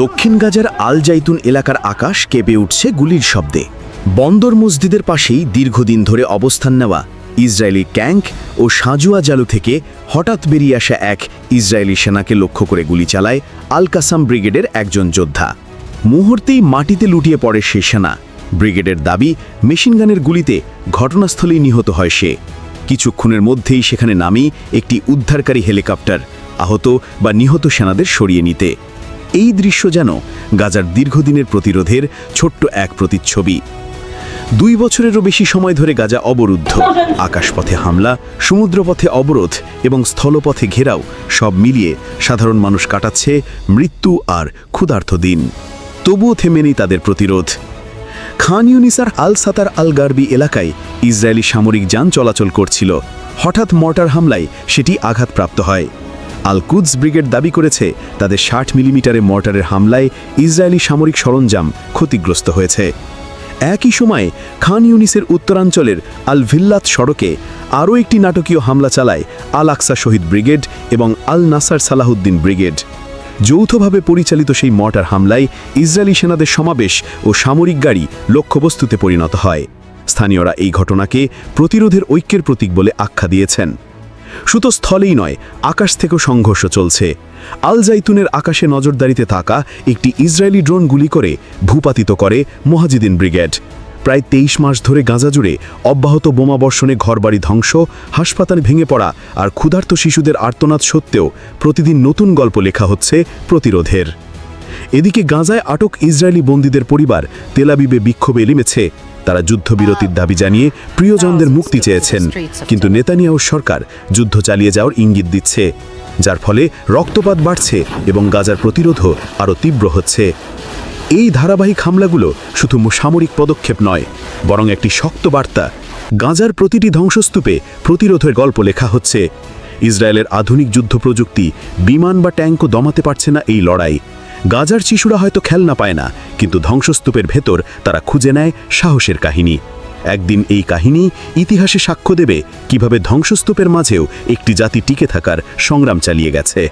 দক্ষিণ গাজার আল জাইতুন এলাকার আকাশ কেঁপে উঠছে গুলির শব্দে। বন্দর মসজিদের পাশেই দীর্ঘদিন ধরে অবস্থান নেওয়া ইসরায়েলি ক্যাঙ্ক ও সাজুয়া জালু থেকে হঠাৎ বেরিয়ে আসা এক ইসরায়েলি সেনাকে লক্ষ্য করে গুলি চালায় আল কাসাম ব্রিগেডের একজন যোদ্ধা। মুহূর্তেই মাটিতে লুটিয়ে পড়ে সে সেনা। ব্রিগেডের দাবি মেশিনগানের গুলিতে ঘটনাস্থলেই নিহত হয় সে। কিছুক্ষণের মধ্যেই সেখানে নামি একটি উদ্ধারকারী হেলিকপ্টার আহত বা নিহত সেনাদের সরিয়ে নিতে। এই দৃশ্য যেন গাজার দীর্ঘদিনের প্রতিরোধের ছোট্ট এক প্রতিচ্ছবি। দুই বছরেরও বেশি সময় ধরে গাজা অবরুদ্ধ। আকাশপথে হামলা, সমুদ্রপথে অবরোধ এবং স্থলপথে ঘেরাও সব মিলিয়ে সাধারণ মানুষ কাটাচ্ছে মৃত্যু আর ক্ষুধার্থ দিন। তবুও থেমেনি তাদের প্রতিরোধ। খান ইউনিসার আল সাতার আল গার্বি এলাকায় ইসরায়েলি সামরিক যান চলাচল করছিল। হঠাৎ মর্টার হামলায় সেটি আঘাতপ্রাপ্ত হয়। আল কুদস ব্রিগেড দাবি করেছে, তাদের ষাট মিলিমিটারে মর্টারের হামলায় ইসরায়েলি সামরিক সরঞ্জাম ক্ষতিগ্রস্ত হয়েছে। একই সময়ে খান ইউনিসের উত্তরাঞ্চলের আল ভিল্লাত সড়কে আরও একটি নাটকীয় হামলা চালায় আল আকসা শহীদ ব্রিগেড এবং আল নাসার সালাহুদ্দিন ব্রিগেড। যৌথভাবে পরিচালিত সেই মর্টার হামলায় ইসরায়েলি সেনাদের সমাবেশ ও সামরিক গাড়ি লক্ষ্যবস্তুতে পরিণত হয়। স্থানীয়রা এই ঘটনাকে প্রতিরোধের ঐক্যের প্রতীক বলে আখ্যা দিয়েছেন। শুধু স্থলেই নয়, আকাশ থেকেও সংঘর্ষ চলছে। আল জাইতুনের আকাশে নজরদারিতে থাকা একটি ইসরায়েলি ড্রোন গুলি করে ভূপাতিত করে মোহাজিদিন ব্রিগেড। প্রায় তেইশ মাস ধরে গাজা জুড়ে অব্যাহত বোমাবর্ষণে ঘরবাড়ি ধ্বংস, হাসপাতাল ভেঙে পড়া আর ক্ষুধার্ত শিশুদের আর্তনাদ সত্ত্বেও প্রতিদিন নতুন গল্প লেখা হচ্ছে প্রতিরোধের। এদিকে গাঁজায় আটক ইসরায়েলি বন্দীদের পরিবার তেলাবিবে বিক্ষোভে নেমেছে তারা যুদ্ধবিরতির দাবি জানিয়ে প্রিয়জনদের মুক্তি চেয়েছেন। কিন্তু নেতানিয়াহু সরকার যুদ্ধ চালিয়ে যাওয়ার ইঙ্গিত দিচ্ছে। যার ফলে রক্তপাত বাড়ছে এবং গাজার প্রতিরোধও আরও তীব্র হচ্ছে। এই ধারাবাহিক হামলাগুলো শুধু সামরিক পদক্ষেপ নয়, বরং একটি শক্ত বার্তা। গাজার প্রতিটি ধ্বংসস্তূপে প্রতিরোধের গল্প লেখা হচ্ছে। ইসরায়েলের আধুনিক যুদ্ধ প্রযুক্তি বিমান বা ট্যাঙ্কও দমাতে পারছে না এই লড়াই। গাজার শিশুরা হয়তো খেলনা পায় না, কিন্তু ধ্বংসস্তূপের ভেতর তারা খুঁজে নেয় সাহসের কাহিনী। একদিন এই কাহিনী ইতিহাসে সাক্ষ্য দেবে কীভাবে ধ্বংসস্তূপের মাঝেও একটি জাতি টিকে থাকার সংগ্রাম চালিয়ে গেছে।